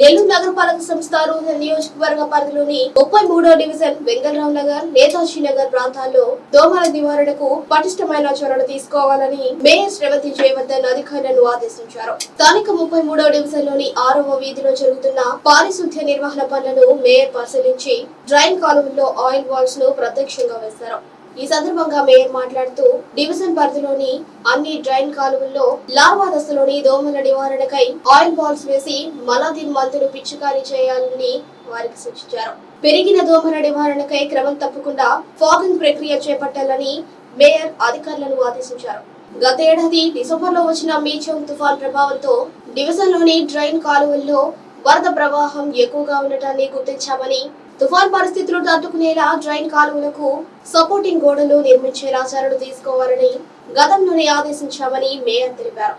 నెల్లూరు నగరపాలక సంస్థ రూరల్ నియోజకవర్గ పరిధిలోని ముప్పై మూడో డివిజన్ వెంగళరావు నగర్ నేతాజీ నగర్ ప్రాంతాల్లో దోమల నివారణకు పటిష్టమైన చర్యలు తీసుకోవాలని మేయర్ శ్రీమతి జయవర్ధన్ అధికారులను ఆదేశించారు. స్థానిక ముప్పై మూడో డివిజన్లోని ఆరవ వీధిలో జరుగుతున్న పారిశుద్ధ్య నిర్వహణ పనులను మేయర్ పరిశీలించి డ్రైన్ కాలువల్లో ఆయిల్ వాల్స్ను ప్రత్యక్షంగా వేశారు. ఈ సందర్భంగా మేయర్ మాట్లాడుతూ డివిజన్ పరిధిలోని అన్ని డ్రైన్ కాలువల్లో లార్వా దశలోని దోమల నివారణకై ఆయిల్ బాల్స్ వేసి మలాదిన్ మందులు పిచికారీ చేయాలని వారికి సూచించారు. పెరిగిన దోమల నివారణకై క్రమం తప్పకుండా ఫాగింగ్ ప్రక్రియ చేపట్టాలని మేయర్ అధికారులను ఆదేశించారు. గతేడాది డిసెంబర్లో డిసెంబర్లో వచ్చిన మీచం తుఫాన్ ప్రభావంతో డివిజన్లోని డ్రైన్ కాలువల్లో వరద ప్రవాహం ఎక్కువగా ఉండటాన్ని గుర్తించామని తుఫాన్ పరిస్థితులు తట్టుకునేలా డ్రైన్ కాలువలకు సపోర్టింగ్ గోడలు నిర్మించేలా చర్యలు తీసుకోవాలని గతంలోనే ఆదేశించామని మేయర్ తెలిపారు.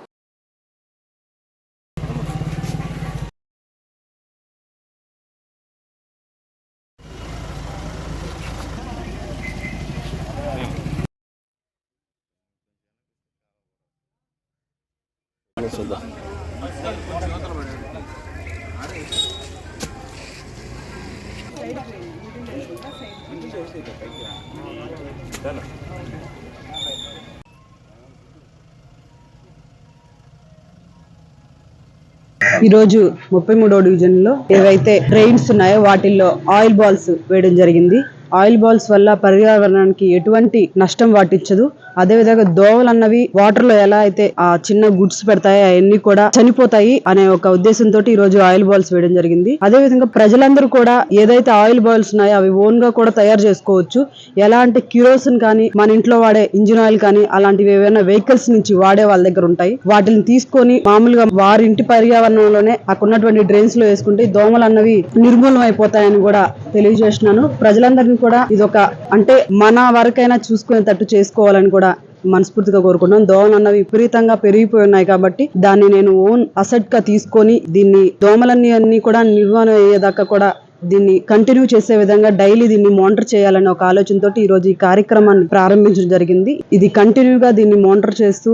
ఈరోజు ముప్పై మూడో డివిజన్లో ఏవైతే ట్రైన్స్ ఉన్నాయో వాటిల్లో ఆయిల్ బాల్స్ వేయడం జరిగింది. ఆయిల్ బాల్స్ వల్ల పర్యావరణానికి ఎటువంటి నష్టం వాటించదు అదే విధంగా దోవలు అన్నవి వాటర్లో ఎలా అయితే ఆ చిన్న గుడ్స్ పెడతాయో అవన్నీ కూడా చనిపోతాయి అనే ఒక ఉద్దేశంతో ఈ రోజు ఆయిల్ బాల్స్ వేయడం జరిగింది. అదే విధంగా ప్రజలందరూ కూడా ఏదైతే ఆయిల్ బాల్స్ ఉన్నాయో అవి ఓన్గా కూడా తయారు చేసుకోవచ్చు. ఎలా అంటే కిరోసిన్ కానీ మన ఇంట్లో వాడే ఇంజిన్ ఆయిల్ కానీ అలాంటివి ఏవైనా వెహికల్స్ నుంచి వాడే వాళ్ళ దగ్గర ఉంటాయి. వాటిని తీసుకొని మామూలుగా వారి ఇంటి పర్యావరణంలోనే అక్కడ ఉన్నటువంటి డ్రైన్స్లో వేసుకుంటే దోమలు అన్నవి నిర్మూలన అయిపోతాయని కూడా తెలియజేస్తున్నాను. ప్రజలందరినీ కూడా ఇదొక అంటే మన వరకైనా చూసుకునేటట్టు చేసుకోవాలని కూడా మనస్ఫూర్తిగా కోరుకుంటున్నాం. దోమలు అన్నవి విపరీతంగా పెరిగిపోయి ఉన్నాయి కాబట్టి దాన్ని నేను ఓన్ అసెట్గా తీసుకొని దీన్ని దోమలన్నీ అన్ని కూడా నిర్వహణ అయ్యేదాకా కూడా దీన్ని కంటిన్యూ చేసే విధంగా డైలీ దీన్ని మానిటర్ చేయాలనే ఒక ఆలోచనతో ఈ రోజు ఈ కార్యక్రమాన్ని ప్రారంభించడం జరిగింది. ఇది కంటిన్యూగా దీన్ని మానిటర్ చేస్తూ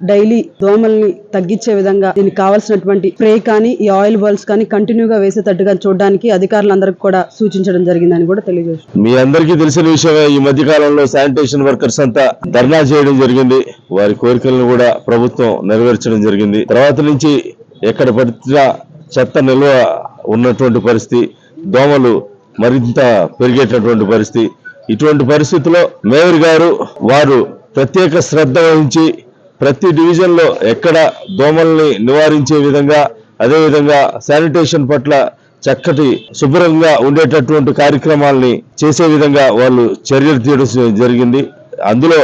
డైలీ దోమల్ని తగ్గించే విధంగా దీనికి కావాల్సినటువంటి స్ప్రే కానీ ఈ ఆయిల్ బాల్స్ కానీ కంటిన్యూగా వేసేటట్టుగా చూడడానికి అధికారులందరికీ కూడా సూచించడం జరిగిందని కూడా తెలియజేస్తుంది మీ అందరికీ తెలిసిన విషయమే ఈ మధ్య కాలంలో శానిటేషన్ వర్కర్స్ అంతా ధర్నా చేయడం జరిగింది. వారి కోరికలను కూడా ప్రభుత్వం నెరవేర్చడం జరిగింది. తర్వాత నుంచి ఎక్కడ పడితే చెత్త నిల్వ ఉన్నటువంటి పరిస్థితి దోమలు మరింత పెరిగేటటువంటి పరిస్థితి. ఇటువంటి పరిస్థితిలో మేయర్ గారు వారు ప్రత్యేక శ్రద్ధ వహించి ప్రతి డివిజన్లో ఎక్కడ దోమల్ని నివారించే విధంగా అదేవిధంగా శానిటేషన్ పట్ల చక్కటి శుభ్రంగా ఉండేటటువంటి కార్యక్రమాల్ని చేసే విధంగా వాళ్ళు చర్యలు తీయడం జరిగింది. అందులో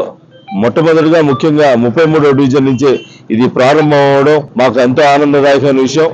మొట్టమొదటిగా ముఖ్యంగా ముప్పై మూడో డివిజన్ నుంచే ఇది ప్రారంభం అవడం మాకు ఎంతో ఆనందదాయకమైన విషయం.